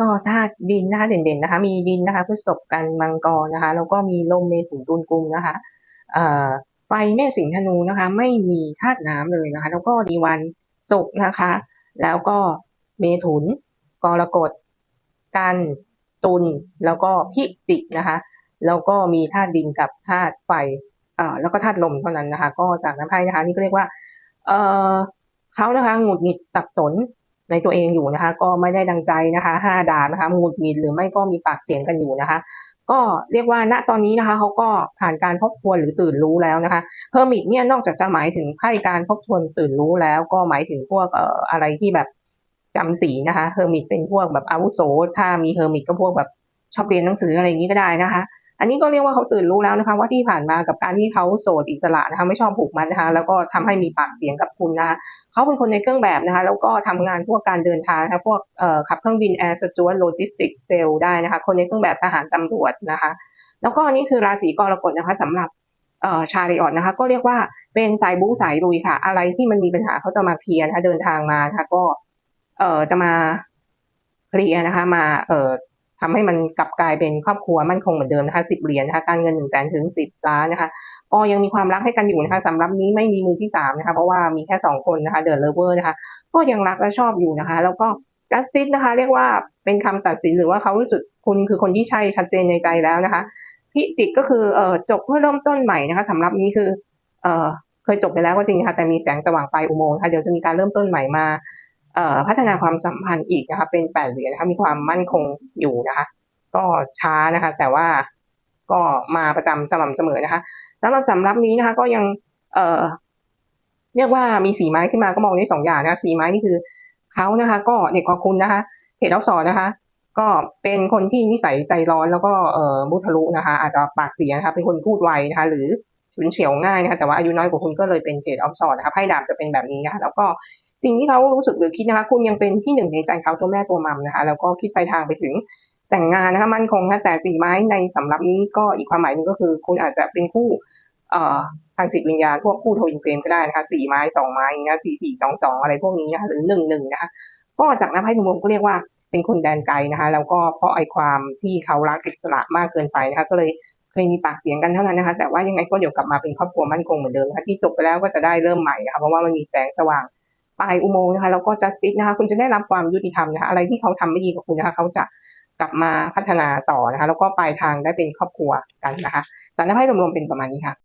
ก็ธาตุดินนะคะเด่นๆนะคะ มีดินนะคะพฤษภกันมังกรนะคะ แล้วก็มีลมเมถุนตุลกุมนะคะเอ่อไฟแม่สิงห์ธนูนะคะ ไม่มีธาตุน้ำเลยนะคะ แล้วก็ดีวันศุกร์นะคะ แล้วก็เมถุนกรกฎกันตุลแล้วก็พิจิกนะคะ แล้วก็มีธาตุดินกับธาตุไฟเอ่อแล้วก็ธาตุลมเท่านั้นนะคะ ก็จากน้ำไพ่นะคะนี่ก็เรียกว่า เอ่อเขานะคะหงุดหงิดสับสน ในตัวเองอยู่นะคะ ก็ไม่ได้ดังใจนะคะห้าดาบนะคะหงุดหงิดหรือไม่ก็มีปากเสียงกันอยู่นะคะ ก็เรียกว่าณตอนนี้นะคะเขาก็ผ่านการทบทวนหรือตื่นรู้แล้วนะคะเฮอร์มิตเนี่ยนอกจากจะหมายถึงไพ่การทบทวนตื่นรู้แล้ว ก็หมายถึงพวกเอ่ออะไรที่แบบจำสีนะคะเฮอร์มิตเป็นพวกแบบอาวุโสถ้ามีเฮอร์มิตก็พวกแบบชอบเรียนหนังสืออะไรอย่างนี้ก็ได้นะคะ อันนี้ก็เรียกว่าเขาตื่นรู้แล้วนะคะว่าที่ผ่านมากับการที่เขาโสดอิสระนะคะไม่ชอบผูกมัดนะคะแล้วก็ทำให้มีปากเสียงกับคุณนะคะเขาเป็นคนในเครื่องแบบนะคะแล้วก็ทำงานพวกการเดินทางนะคะพวกขับเครื่องบินแอร์สจวตโลจิสติกเซลได้นะคะคนในเครื่องแบบทหารตำรวจนะคะ แล้วก็นี่คือราศีกรกฎนะคะสำหรับชาริออตนะคะก็เรียกว่าเป็นสายบู๊สายลุยค่ะ อะไรที่มันมีปัญหาเขาจะมาเคลียร์นะคะเดินทางมานะคะก็เอ่อจะมาเคลียร์นะคะมาเอ่อ ทำให้มันกลับกลายเป็นครอบครัวมั่นคงเหมือนเดิมนะคะสิบเหรียญนะคะการเงินหนึ่งแสนถึงสิบล้านนะคะก็ยังมีความรักให้กันอยู่นะคะสำหรับนี้ไม่มีมือที่สามนะคะเพราะว่ามีแค่สองคนนะคะเดอะเลเวอร์นะคะก็ยังรักและชอบอยู่นะคะ แล้วก็จัสติสนะคะ เรียกว่าเป็นคำตัดสินหรือว่าเขารู้สึกคุณคือคนที่ใช่ชัดเจนในใจแล้วนะคะพิจิกก็คือเอ่อจบเพื่อเริ่มต้นใหม่นะคะสำหรับนี้คือเอ่อเคยจบไปแล้วก็จริงนะคะแต่มีแสงสว่างปลายอุโมงค์นะคะเดี๋ยวจะมีการเริ่มต้นใหม่มา พัฒนาความสัมพันธ์อีกนะคะเป็นแปดเหรียญนะคะมีความมั่นคงอยู่นะคะ ก็ช้านะคะ แต่ว่าก็มาประจำสม่ำเสมอนะคะสำหรับสำรับนี้นะคะ ก็ยังเอ่อเรียกว่ามีสีไม้ขึ้นมาก็มองได้สองอย่างนะคะสีไม้นี่คือเขานะคะ ก็เด็กกว่าคุณนะคะเหตุอักษรนะคะ ก็เป็นคนที่นิสัยใจร้อนแล้วก็เอ่อมุทะลุนะคะ อาจจะปากเสียนะคะเป็นคนพูดไวนะคะ หรือฉุนเฉียวง่ายนะคะแต่ว่าอายุน้อยกว่าคุณก็เลยเป็นเกรดออฟสอร์นะคะไพ่ดาบจะเป็นแบบนี้นะคะแล้วก็ สิ่งที่เขารู้สึกหรือคิดนะคะ คุณยังเป็นที่หนึ่งในใจเขาตัวแม่ตัวมัมนะคะ แล้วก็คิดไปทางไปถึงแต่งงานนะคะมั่นคงนะแต่สี่ไม้ในสำรับนี้ก็อีกความหมายหนึ่งก็คือ คุณอาจจะเป็นคู่เอ่อทางจิตวิญญาณพวกคู่ทวินเฟรมก็ได้นะคะสี่ไม้สองไม้อย่างเงี้ยสี่สี่สองสองอะไรพวกนี้นะคะหรือหนึ่งหนึ่งนะคะก็จากน้ำไพ่รวมก็เรียกว่าเป็นคนแดนไกลนะคะแล้วก็เพราะไอความที่เขารักอิสระมากเกินไปนะคะก็เลยเคยมีปากเสียงกันเท่านั้นนะคะ แต่ว่ายังไงก็เดี๋ยวกลับมาเป็นครอบครัวมั่นคงเหมือนเดิมนะคะที่จบไปแล้วก็จะได้เริ่มใหม่นะคะเพราะว่ามันมีแสงสว่าง ปลายอุโมงค์นะคะแล้วก็ justice นะคะคุณจะได้รับความยุติธรรมนะคะอะไรที่เขาทำไม่ดีกับคุณนะคะเขาจะกลับมาพัฒนาต่อนะคะ แล้วก็ปลายทางได้เป็นครอบครัวกันนะคะจากน้ำไพ่รวมๆเป็นประมาณนี้ค่ะ